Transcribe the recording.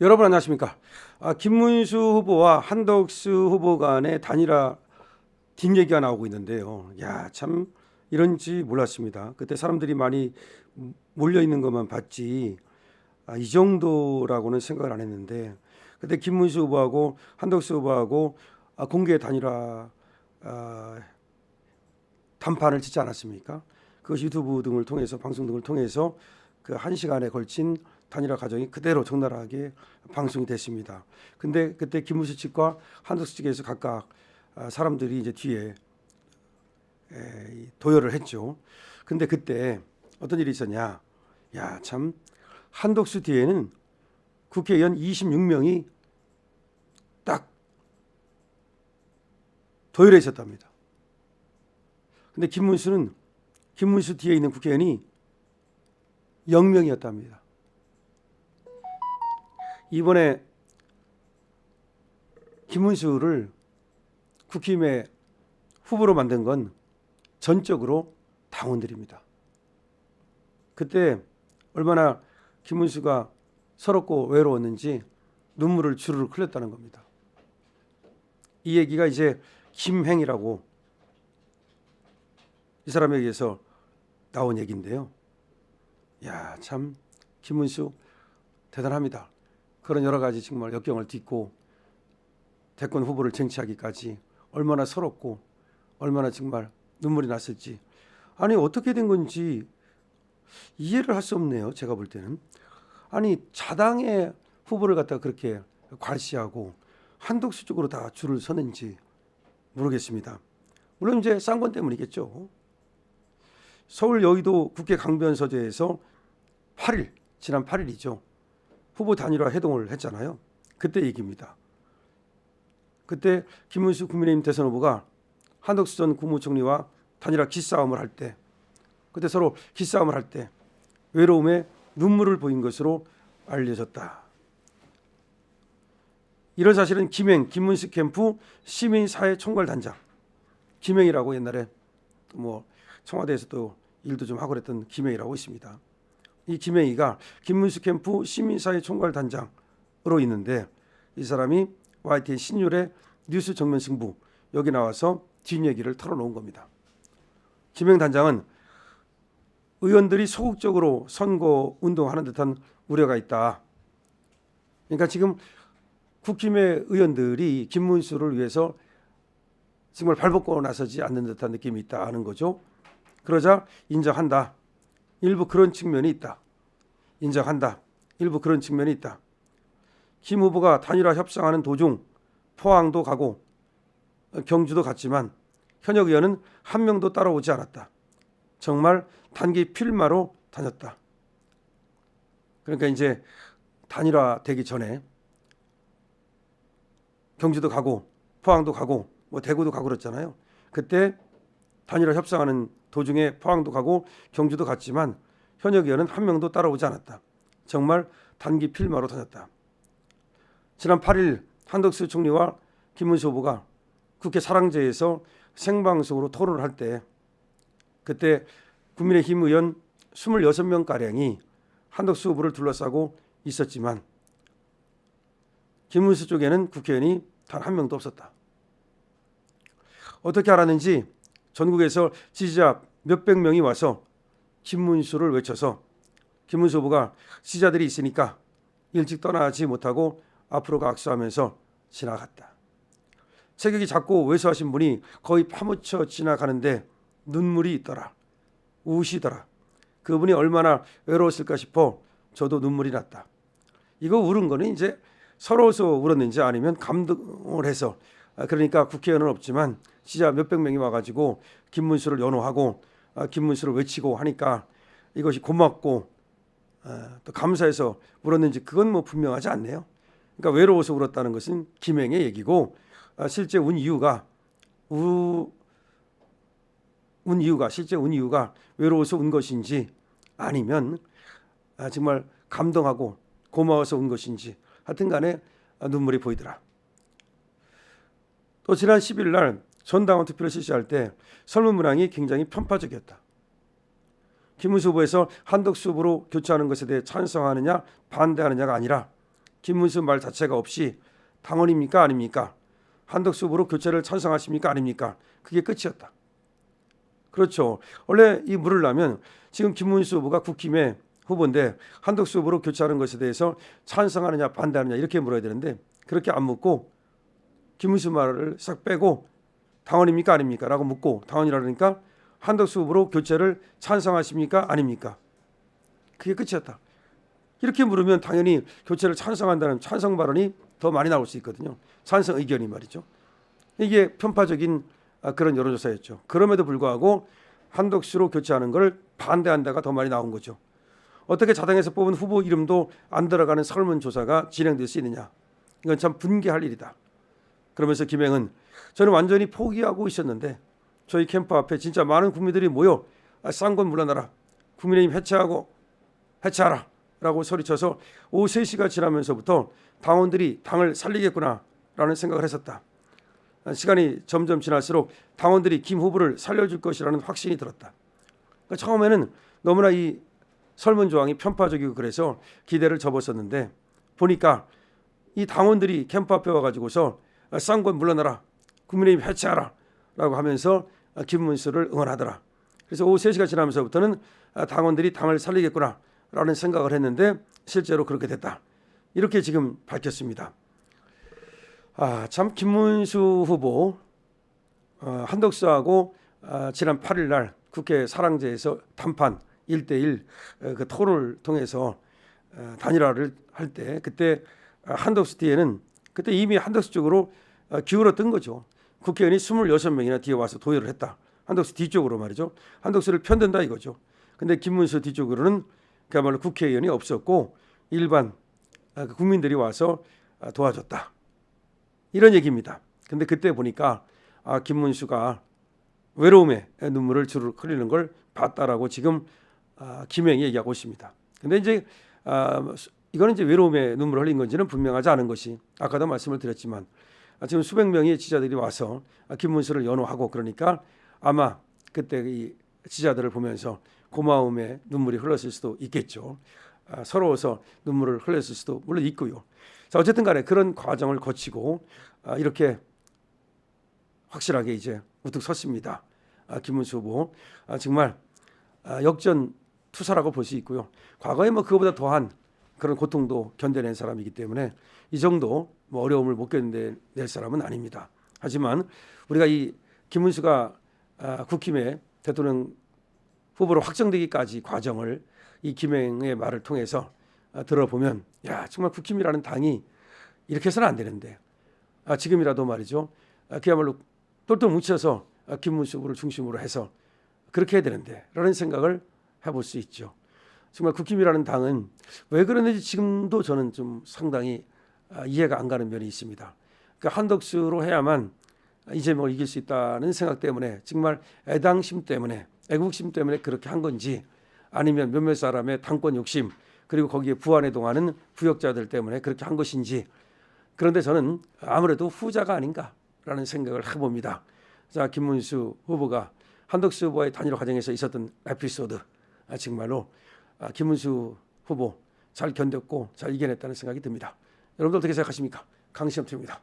여러분 안녕하십니까? 아, 김문수 후보와 한덕수 후보 간의 단일화 뒷얘기가 나오고 있는데요. 야, 참 이런지 몰랐습니다. 그때 사람들이 많이 몰려 있는 것만 봤지 아, 이 정도라고는 생각을 안 했는데 그때 김문수 후보하고 한덕수 후보하고 아, 공개 단일화 아, 단판을 짓지 않았습니까? 그것이 유튜브 등을 통해서 방송 등을 통해서 그 한 시간에 걸친 단일화 과정이 그대로 적나라하게 방송이 됐습니다. 근데 그때 김문수 측과 한덕수 측에서 각각 아, 사람들이 이제 뒤에 도열을 했죠. 근데 그때 어떤 일이 있었냐? 야, 참 한덕수 뒤에는 국회의원 26명이 딱 도열해 있었답니다. 근데 김문수는 김문수 뒤에 있는 국회의원이 0명이었답니다. 이번에 김문수를 국힘의 후보로 만든 건 전적으로 당원들입니다. 그때 얼마나 김문수가 서럽고 외로웠는지 눈물을 주르륵 흘렸다는 겁니다. 이 얘기가 이제 김행이라고 이 사람에게서 나온 얘기인데요. 야, 참 김문수 대단합니다. 그런 여러 가지 정말 역경을 딛고 대권 후보를 쟁취하기까지 얼마나 서럽고 얼마나 정말 눈물이 났을지 아니 어떻게 된 건지 이해를 할 수 없네요. 제가 볼 때는 아니 자당의 후보를 갖다가 그렇게 괄시하고 한독수 쪽으로 다 줄을 서는지 모르겠습니다. 물론 이제 쌍권 때문이겠죠. 서울 여의도 국회 강변서재에서 8일 지난 8일이죠. 후보 단일화 해동을 했잖아요. 그때 얘기입니다. 그때 김문수 국민의힘 대선 후보가 한덕수 전 국무총리와 단일화 기싸움을 할 때, 그때 서로 기싸움을 할 때 외로움에 눈물을 보인 것으로 알려졌다. 이런 사실은 김행 김문수 캠프 시민사회 총괄단장 김행이라고 옛날에 뭐 청와대에서 또 일도 좀 하고 그랬던 김행이라고 있습니다. 이 김행이가 김문수 캠프 시민사회 총괄단장으로 있는데 이 사람이 YTN 신율의 뉴스 정면 승부 여기 나와서 뒷얘기를 털어놓은 겁니다. 김행 단장은 의원들이 소극적으로 선거 운동하는 듯한 우려가 있다. 그러니까 지금 국힘의 의원들이 김문수를 위해서 정말 발벗고 나서지 않는 듯한 느낌이 있다 하는 거죠. 그러자 인정한다. 일부 그런 측면이 있다. 인정한다. 일부 그런 측면이 있다. 김 후보가 단일화 협상하는 도중 포항도 가고 경주도 갔지만 현역 의원은 한 명도 따라오지 않았다. 정말 단기 필마로 다녔다. 그러니까 이제 단일화 되기 전에 경주도 가고 포항도 가고 뭐 대구도 가고 그랬잖아요. 그때 단일화 협상하는 도중에 포항도 가고 경주도 갔지만 현역 의원은 한 명도 따라오지 않았다. 정말 단기 필마로 다녔다. 지난 8일 한덕수 총리와 김문수 후보가 국회 사랑제에서 생방송으로 토론을 할 때 그때 국민의힘 의원 26명 가량이 한덕수 후보를 둘러싸고 있었지만 김문수 쪽에는 국회의원이 단 한 명도 없었다. 어떻게 알았는지 전국에서 지지자 몇백 명이 와서 김문수를 외쳐서 김문수 후보가 지지자들이 있으니까 일찍 떠나지 못하고 앞으로 악수하면서 지나갔다. 체격이 작고 왜소하신 분이 거의 파묻혀 지나가는데 눈물이 있더라. 우시더라. 그분이 얼마나 외로웠을까 싶어 저도 눈물이 났다. 이거 울은 거는 이제 서러워서 울었는지 아니면 감동을 해서 아, 그러니까 국회의원은 없지만 진짜 몇백 명이 와가지고 김문수를 연호하고 아, 김문수를 외치고 하니까 이것이 고맙고 아, 또 감사해서 울었는지 그건 뭐 분명하지 않네요. 그러니까 외로워서 울었다는 것은 김행의 얘기고 실제 운 이유가 우, 운 이유가 실제 운 이유가 외로워서 운 것인지 아니면 정말 감동하고 고마워서 운 것인지 하여튼간에 눈물이 보이더라. 또 지난 10일 날 전당원 투표를 실시할 때 설문 문항이 굉장히 편파적이었다. 김문수 후보에서 한덕수 후보로 교체하는 것에 대해 찬성하느냐 반대하느냐가 아니라 김문수 말 자체가 없이 당원입니까 아닙니까? 한덕수 후보로 교체를 찬성하십니까 아닙니까? 그게 끝이었다. 그렇죠. 원래 이 물을 나면 지금 김문수 후보가 국힘의 후보인데 한덕수 후보로 교체하는 것에 대해서 찬성하느냐 반대하느냐 이렇게 물어야 되는데 그렇게 안 묻고 김문수 말을 싹 빼고 당원입니까 아닙니까? 라고 묻고 당원이라 그러니까 한덕수 후보로 교체를 찬성하십니까 아닙니까? 그게 끝이었다. 이렇게 물으면 당연히 교체를 찬성한다는 찬성 발언이 더 많이 나올 수 있거든요. 찬성 의견이 말이죠. 이게 편파적인 아, 그런 여론조사였죠. 그럼에도 불구하고 한덕수로 교체하는 걸 반대한다가 더 많이 나온 거죠. 어떻게 자당에서 뽑은 후보 이름도 안 들어가는 설문조사가 진행될 수 있느냐. 이건 참 분개할 일이다. 그러면서 김행은 저는 완전히 포기하고 있었는데 저희 캠프 앞에 진짜 많은 국민들이 모여 아, 쌍권 물러나라. 국민의힘 해체하고 해체하라. 라고 소리쳐서 오후 3시가 지나면서부터 당원들이 당을 살리겠구나 라는 생각을 했었다. 아, 시간이 점점 지날수록 당원들이 김 후보를 살려줄 것이라는 확신이 들었다. 그러니까 처음에는 너무나 이 설문 조항이 편파적이고 그래서 기대를 접었었는데 보니까 이 당원들이 캠프 앞에 와가지고서 아, 쌍권 물러나라 국민의힘 해체하라 라고 하면서 아, 김문수를 응원하더라. 그래서 오후 3시가 지나면서부터는 아, 당원들이 당을 살리겠구나 라는 생각을 했는데 실제로 그렇게 됐다. 이렇게 지금 밝혔습니다. 아, 참 김문수 후보 어, 한덕수하고 아, 지난 8일 날 국회 사랑제에서 단판 1대1 어, 그 토론을 통해서 어, 단일화를 할 때 그때 아, 한덕수 뒤에는 그때 이미 한덕수 쪽으로 어, 기울었던 거죠. 국회의원이 26명이나 뒤에 와서 도열을 했다. 한덕수 뒤쪽으로 말이죠. 한덕수를 편든다 이거죠. 근데 김문수 뒤쪽으로는 그야말로 국회의원이 없었고 일반 아, 그 국민들이 와서 아, 도와줬다. 이런 얘기입니다. 근데 그때 보니까 아, 김문수가 외로움에 눈물을 주르 흘리는 걸 봤다라고 지금 아, 김행이 얘기하고 있습니다. 근데 이제 아, 이거는 이제 외로움에 눈물을 흘린 건지는 분명하지 않은 것이 아까도 말씀을 드렸지만 아, 지금 수백 명의 지자들이 와서 아, 김문수를 연호하고 그러니까 아마 그때 이 지자들을 보면서 고마움에 눈물이 흘렀을 수도 있겠죠. 아, 서러워서 눈물을 흘렸을 수도 물론 있고요. 자 어쨌든 간에 그런 과정을 거치고 아, 이렇게 확실하게 이제 우뚝 섰습니다. 아, 김문수 후보 아, 정말 아, 역전 투사라고 볼 수 있고요. 과거에 뭐 그거보다 더한 그런 고통도 견뎌낸 사람이기 때문에 이 정도 뭐 어려움을 못 견뎌낼 사람은 아닙니다. 하지만 우리가 이 김문수가 아, 국힘의 대통령 후보로 확정되기까지 과정을 이 김행의 말을 통해서 아, 들어보면 야 정말 국힘이라는 당이 이렇게 해서는 안 되는데 아, 지금이라도 말이죠 아, 그야말로 똘똘 뭉쳐서 아, 김문수 후보를 중심으로 해서 그렇게 해야 되는데라는 생각을 해볼 수 있죠. 정말 국힘이라는 당은 왜 그러는지 지금도 저는 좀 상당히 아, 이해가 안 가는 면이 있습니다. 그러니까 한덕수로 해야만 이제 뭐 이길 수 있다는 생각 때문에 정말 애당심 때문에 애국심 때문에 그렇게 한 건지 아니면 몇몇 사람의 당권 욕심 그리고 거기에 부안해 동하는 부역자들 때문에 그렇게 한 것인지 그런데 저는 아무래도 후자가 아닌가라는 생각을 해봅니다. 자 김문수 후보가 한덕수 후보의 단일화 과정에서 있었던 에피소드 아, 정말로 아, 김문수 후보 잘 견뎠고 잘 이겨냈다는 생각이 듭니다. 여러분들 어떻게 생각하십니까? 강시험투입니다.